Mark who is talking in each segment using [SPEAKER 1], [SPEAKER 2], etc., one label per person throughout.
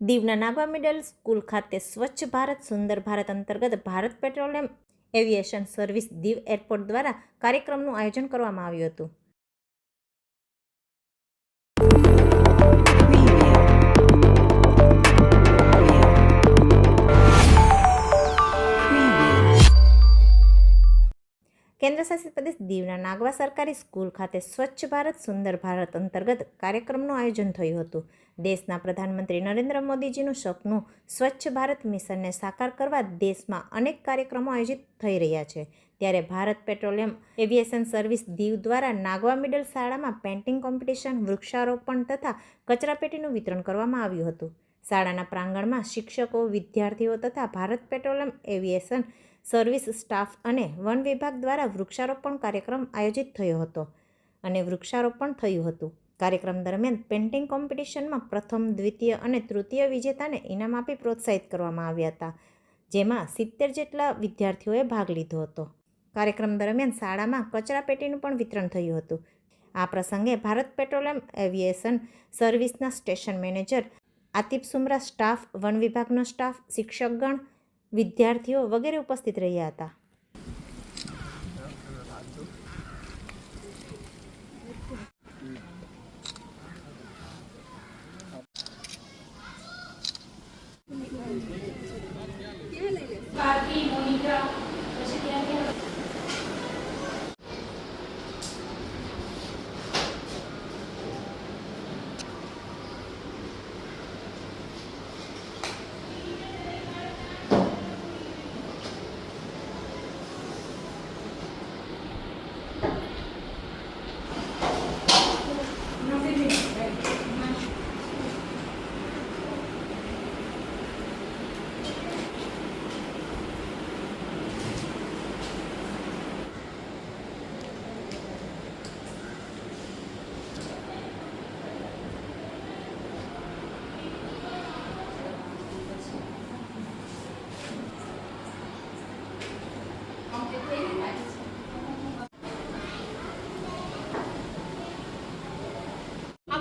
[SPEAKER 1] દીવના Nagoa middle school ખાતે સ્વચ્છ ભારત, સુંદર ભારત અંતર્ગત Bharat petroleum aviation service Diu airport દ્વારા કાર્યક્રમનું આયોજન કરવામાં આવ્યું હતું. કેન્દ્રશાસિત પ્રદેશ દીવના નાગવા સરકારી સ્કૂલ ખાતે સ્વચ્છ ભારત, સુંદર ભારત અંતર્ગત કાર્યક્રમનું આયોજન થયું હતું. દેશના પ્રધાનમંત્રી નરેન્દ્ર મોદીજીનું સપનું સ્વચ્છ ભારત મિશનને સાકાર કરવા દેશમાં અનેક કાર્યક્રમો આયોજિત થઈ રહ્યા છે. ત્યારે Bharat petroleum aviation service Diu દ્વારા નાગવા મિડલ શાળામાં પેઇન્ટિંગ કોમ્પિટિશન, વૃક્ષારોપણ તથા કચરાપેટીનું વિતરણ કરવામાં આવ્યું હતું. શાળાના પ્રાંગણમાં શિક્ષકો, વિદ્યાર્થીઓ તથા Bharat petroleum aviation service staff અને વન વિભાગ દ્વારા વૃક્ષારોપણ કાર્યક્રમ આયોજિત થયો હતો અને વૃક્ષારોપણ થયું હતું. કાર્યક્રમ દરમિયાન પેઇન્ટિંગ કોમ્પિટિશનમાં પ્રથમ, દ્વિતીય અને તૃતીય વિજેતાને ઇનામ આપી પ્રોત્સાહિત કરવામાં આવ્યા હતા, જેમાં સિત્તેર જેટલા વિદ્યાર્થીઓએ ભાગ લીધો હતો. કાર્યક્રમ દરમિયાન શાળામાં કચરાપેટીનું પણ વિતરણ થયું હતું. આ પ્રસંગે Bharat petroleum aviation સર્વિસના station manager Atif Sumra, staff, one વિભાગનો સ્ટાફ, શિક્ષકગણ વિદ્યાર્થીઓ વગેરે ઉપસ્થિત રહ્યા હતા.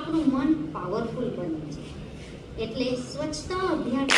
[SPEAKER 2] આપણું મન પાવરફુલ બને છે. એટલે સ્વચ્છતા અભિયાન